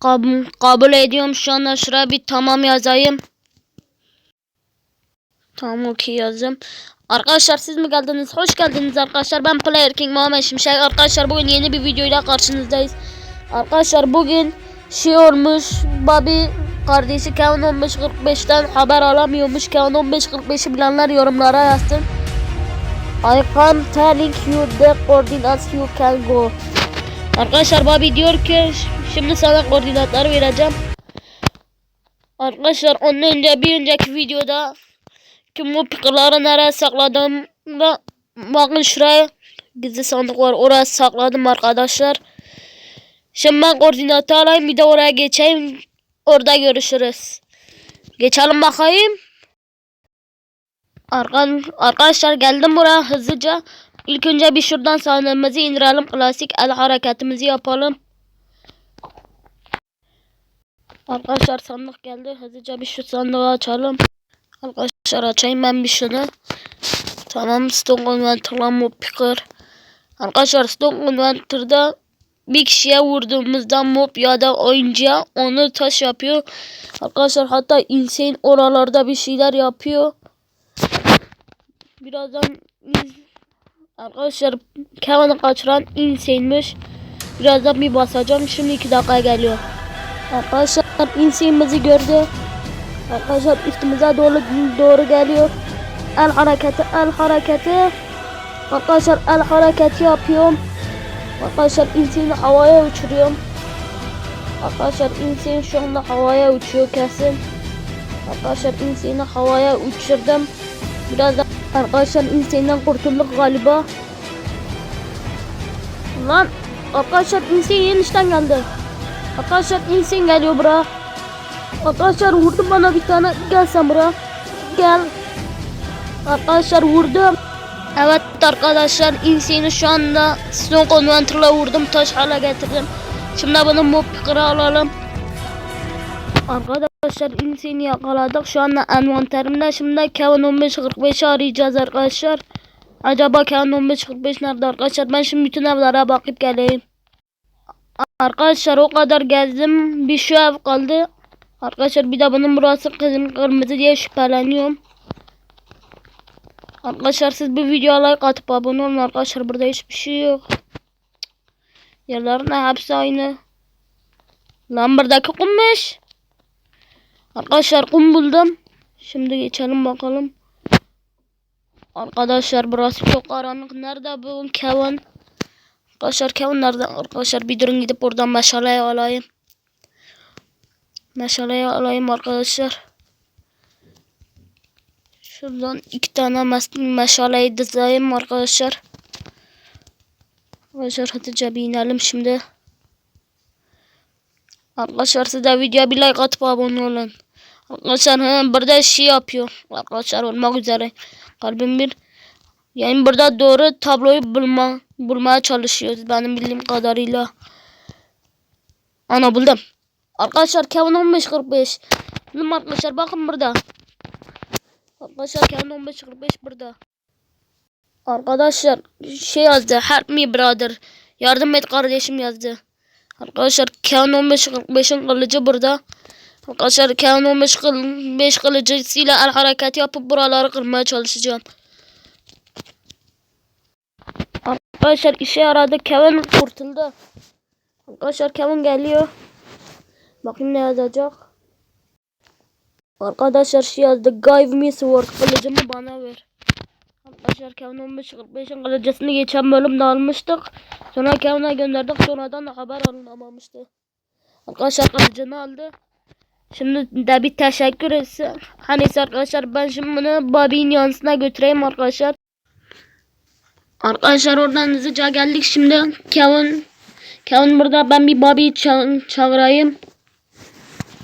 Kabul, kabul ediyorum şu anda şuraya bir tamam yazayım. Tamam okey yazdım. Arkadaşlar siz mi geldiniz? Hoş geldiniz arkadaşlar. Ben Player King Muhammed Şimşek. Arkadaşlar bugün yeni bir videoyla karşınızdayız. Arkadaşlar bugün şey olmuş. Bobby kardeşi Kevin 1545'ten haber alamıyormuş. Kevin 1545'i bilenler yorumlara yazsın. I can telling you the coordinates you can go. Arkadaşlar Bobby diyor ki şimdi sana koordinatları vereceğim. Arkadaşlar ondan önce bir önceki videoda Tüm bu pikaları nereye sakladığımda bakın şuraya gizli sandık var oraya sakladım arkadaşlar. Şimdi ben koordinatı alayım bir de oraya geçeyim. Orada görüşürüz. Geçelim bakayım. Arkan, arkadaşlar geldim buraya hızlıca. İlk önce bir şuradan sandığımızı indirelim. Klasik el hareketimizi yapalım. Arkadaşlar sandık geldi. Hızlıca bir şu sandığı açalım. Arkadaşlar açayım ben bir şunu. Tamam Stone Converter'la mob picker. Arkadaşlar Stone Converter'da bir kişiye vurduğumuzda mob ya da oyuncuya onu taş yapıyor. Arkadaşlar hatta insane oralarda bir şeyler yapıyor. Birazdan Arkadaşlar Kevin'i kaçıran insane'miş. Birazdan bir basacağım. Şimdi 2 dakika geliyor. Arkadaşlar insane'imizi gördü. Arkadaşlar üstümüze doğru doğru geliyor. El hareketi, el hareketi. Arkadaşlar el hareketi yapıyorum. Arkadaşlar insini havaya uçuruyorum. Arkadaşlar insin şu anda havaya uçuyor kesin. Arkadaşlar insini havaya uçurdum. Biraz da arkadaşlar insinden kurtulduk galiba. Lan arkadaşlar insin yenişten geldi. Arkadaşlar insin geliyor bura. Arkadaşlar vurdu bana bir tane. Gel buraya. Gel. Arkadaşlar vurdum. Evet arkadaşlar insini şu anda Stone Conventer'la vurdum. Taş hale getirdim. Şimdi bunu mob alalım. Arkadaşlar insini yakaladık. Şu anda envanterimde. Şimdi Kevin 1545'i arayacağız arkadaşlar. Acaba Kevin 1545 nerede arkadaşlar? Ben şimdi bütün evlere bakıp geleyim. Arkadaşlar o kadar gezdim. Bir şu ev kaldı. Arkadaşlar bir de bunun burası kızım kırmızı diye şüpheleniyorum. Arkadaşlar siz bu videoya like atıp abone olun arkadaşlar burada hiçbir şey yok. Yerlerin hepsi aynı. Lan buradaki kummuş. Arkadaşlar kum buldum. Şimdi geçelim bakalım. Arkadaşlar burası çok karanlık. Nerede bu Kevin? Arkadaşlar Kevin nerede? Arkadaşlar bir durun gidip oradan meşaleyi alayım. Meşaleyi alayım arkadaşlar. Şuradan iki tane mes meşaleyi dizeyim arkadaşlar. Arkadaşlar hızlıca bir inelim şimdi. Arkadaşlar siz de videoya bir like atıp abone olun. Arkadaşlar he, burada şey yapıyor. Arkadaşlar olmak üzere. Kalbim bir. Yani burada doğru tabloyu bulma, bulmaya çalışıyoruz benim bildiğim kadarıyla. Ana buldum. Arkadaşlar Kevin 1545. Bizim arkadaşlar bakın burada. Arkadaşlar Kevin 1545 burada. Arkadaşlar şey yazdı. Help me brother. Yardım et kardeşim yazdı. Arkadaşlar Kevin 1545'in kılıcı burada. Arkadaşlar Kevin 1545 kılıcısıyla el hareketi yapıp buraları kırmaya çalışacağım. Arkadaşlar işe yaradı. Kevin kurtuldu. Arkadaşlar Kevin geliyor. Bakayım ne yazacak. Arkadaşlar şey yazdı. Give me sword. Kılıcımı bana ver. Arkadaşlar Kevin 1545'in kılıcısını geçen bölümde almıştık. Sonra Kevin'e gönderdik. Sonradan da haber alınamamıştı. Arkadaşlar kılıcını aldı. Şimdi de bir teşekkür etse. Hani arkadaşlar ben şimdi bunu Bobby'nin yanısına götüreyim arkadaşlar. Arkadaşlar oradan hızlıca geldik şimdi. Kevin Kevin burada ben bir Bobby'yi ça çağırayım.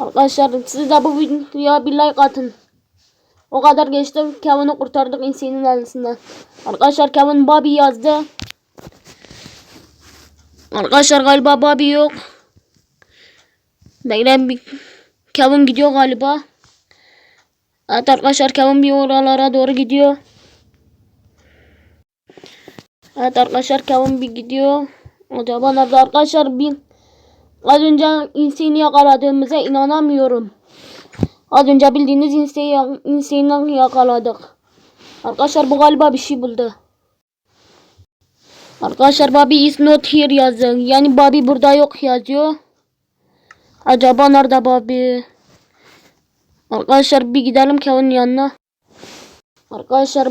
Arkadaşlar siz de bu videoya bir like atın. O kadar geçti. Kevin'i kurtardık insanın elisinden. Arkadaşlar Kevin Bobby yazdı. Arkadaşlar galiba Bobby yok. Bekleyin bir Kevin gidiyor galiba. Evet arkadaşlar Kevin bir oralara doğru gidiyor. Evet arkadaşlar Kevin bir gidiyor. Acaba nerede arkadaşlar bir Az önce insini yakaladığımıza inanamıyorum. Az önce bildiğiniz insini, insini yakaladık. Arkadaşlar bu galiba bir şey buldu. Arkadaşlar Bobby is not here yazıyor. Yani Bobby burada yok yazıyor. Acaba nerede Bobby? Arkadaşlar bir gidelim Kevin'in yanına. Arkadaşlar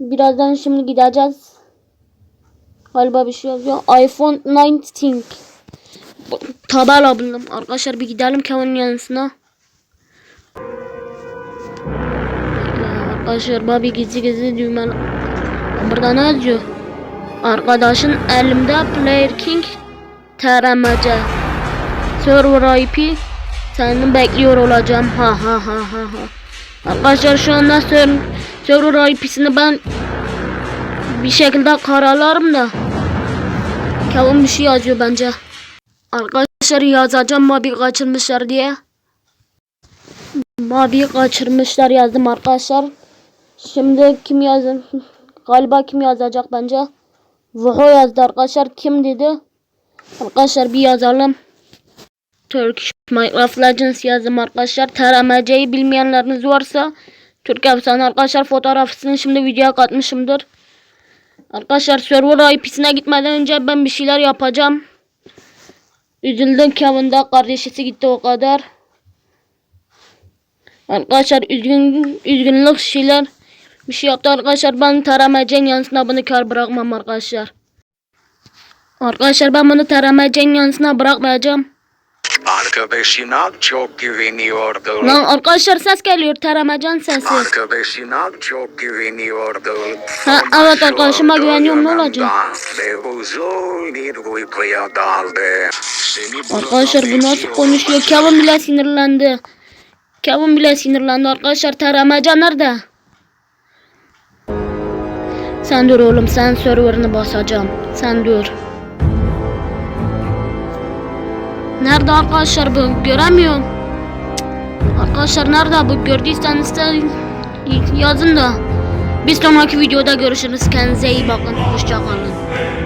birazdan şimdi gideceğiz. Galiba bir şey yazıyor. iPhone 19. Bu- Tabela buldum. Arkadaşlar bir gidelim Kevin'in yanısına. Arkadaşlar Bobby gizli gizli düğme. Burada ne yazıyor? Arkadaşın elimde Player King TRMC Server IP seni bekliyor olacağım. Ha ha ha ha ha. Arkadaşlar şu anda ser server IP'sini ben bir şekilde karalarım da. Kavun bir şey yazıyor bence. Arkadaşlar yazacağım Mabi kaçırmışlar diye Mabi kaçırmışlar yazdım arkadaşlar Şimdi kim yazdı? Galiba kim yazacak bence? Vuho yazdı arkadaşlar. Kim dedi? Arkadaşlar bir yazalım. Turkish Minecraft Legends yazdım arkadaşlar. TRMC'yi bilmeyenleriniz varsa Türk efsane arkadaşlar fotoğrafını şimdi videoya katmışımdır. Arkadaşlar server IP'sine gitmeden önce ben bir şeyler yapacağım. Üzüldüm Kevin de kardeşisi gitti o kadar. Arkadaşlar üzgün üzgünlük şeyler bir şey yaptı arkadaşlar. Ben taramacın yansına bunu kar bırakmam arkadaşlar. Arkadaşlar ben bunu taramacın yansına bırakmayacağım. Arkadaşına çok güveniyordu. Lan arkadaşlar ses geliyor taramacan sesi. Arkadaşına çok güveniyordu. Ha, evet arkadaşıma güveniyorum, ne olacak? Arkadaşlar bu nasıl konuşuyor? Kevin bile sinirlendi. Kevin bile sinirlendi arkadaşlar. Taramaca nerede? Sen dur oğlum sen serverını basacağım. Sen dur. Nerede arkadaşlar bu? Göremiyorum. Arkadaşlar nerede bu? Gördüyseniz de yazın da. Bir sonraki videoda görüşürüz. Kendinize iyi bakın. Hoşçakalın.